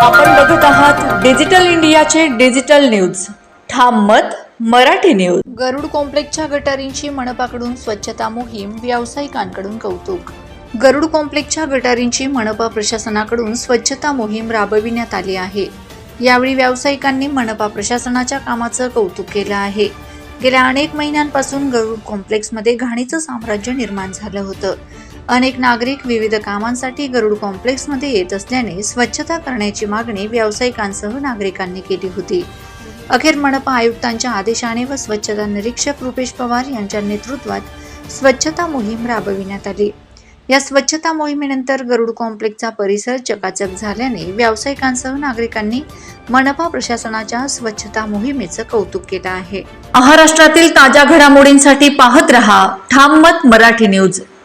आपण बघत आहात डिजिटल इंडियाचे डिजिटल न्यूज. ठाम मत मराठी न्यूज. गरुड कॉम्प्लेक्सच्या गटारींची मनपाकडून स्वच्छता मोहीम व्यावसायिकांकडून कौतुक. गरुड कॉम्प्लेक्सच्या गटारींची मनपा प्रशासनाकडून स्वच्छता मोहीम राबविण्यात आली आहे. यावेळी व्यावसायिकांनी मनपा प्रशासनाच्या कामाचं कौतुक केलं आहे. गेल्या अनेक महिन्यांपासून गरुड कॉम्प्लेक्समध्ये घाणीचं साम्राज्य निर्माण झालं होतं. अनेक नागरिक विविध कामांसाठी गरुड कॉम्प्लेक्समध्ये येत असल्याने स्वच्छता करण्याची मागणी व्यावसायिकांसह नागरिकांनी केली होती. अखेर मनपा आयुक्तांच्या आदेशाने व स्वच्छता निरीक्षक रुपेश पवार यांच्या नेतृत्वात स्वच्छता मोहीम राबविण्यात आली. या स्वच्छता मोहिमेनंतर गरुड कॉम्प्लेक्सचा परिसर चकाचक झाल्याने व्यावसायिकांसह नागरिकांनी मनपा प्रशासनाच्या स्वच्छता मोहिमेचं कौतुक केलं आहे. महाराष्ट्रातील ताज्या घडामोडींसाठी पाहत रहा. ठाम मत मराठी न्यूज.